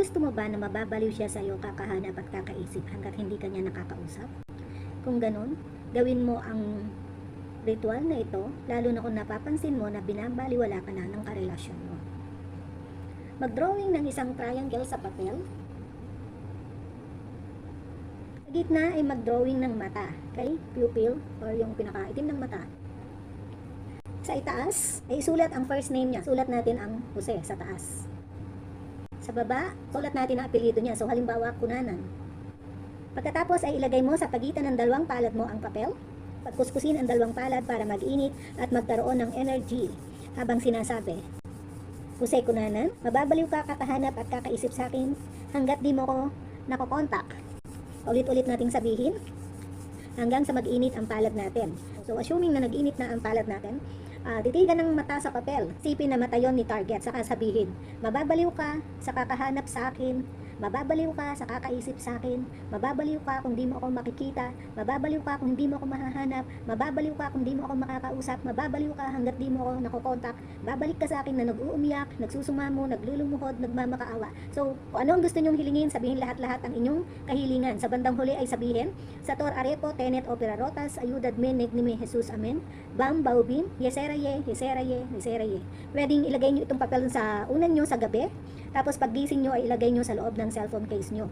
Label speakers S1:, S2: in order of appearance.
S1: Gusto mo ba na mababaliw siya sa iyo kakahanap at kakaisip hanggat hindi ka niya nakakausap? Kung ganun, gawin mo ang ritual na ito, lalo na kung napapansin mo na binabaliwala ka na ng karelasyon mo. Mag-drawing ng isang triangle sa papel. Sa gitna ay mag-drawing ng mata, okay? Pupil or yung pinakaitim ng mata. Sa itaas ay isulat ang first name niya. Sulat natin ang Jose sa taas. Sa baba, sulat natin ang apelyido niya. So halimbawa, Kunanan. Pagkatapos ay ilagay mo sa pagitan ng dalawang palad mo ang papel. Pagkuskusin ang dalawang palad para mag-init at magkaroon ng energy habang sinasabi. Jose Kunanan, mababaliw ka kakahanap at kakaisip sa akin hanggat di mo ko nakokontak. Ulit-ulit nating sabihin hanggang sa mag-init ang palad natin. So assuming na nag-init na ang palad natin, ah, titigan ng mata sa papel. Sipin na mata yon ni target, saka sabihin, mababaliw ka sa kakahanap sa akin, mababaliw ka sa kakaisip sa akin, mababaliw ka kung di mo ako makikita, mababaliw ka kung hindi mo ako mahahanap, mababaliw ka kung di mo ako makakausap, mababaliw ka hanggat di mo ako nakokontak, babalik ka sa akin na nag-uumiyak, nagsusumamo, naglulumuhod, nagmamakaawa. So, kung ano ang gusto nyong hilingin, sabihin lahat-lahat ang inyong kahilingan. Sa bandang huli ay sabihin, sa Tor Arepo, Tenet Opera Rotas, Ayudad Men, Negnime Jesus, Amen. Bam, Baubin, Yeseraye, Yeseraye, Yeseraye. Pwedeng ilagay nyo itong papel sa unan nyo sa gabi, tapos paggising nyo ay ilagay nyo sa loob ng cellphone case nyo.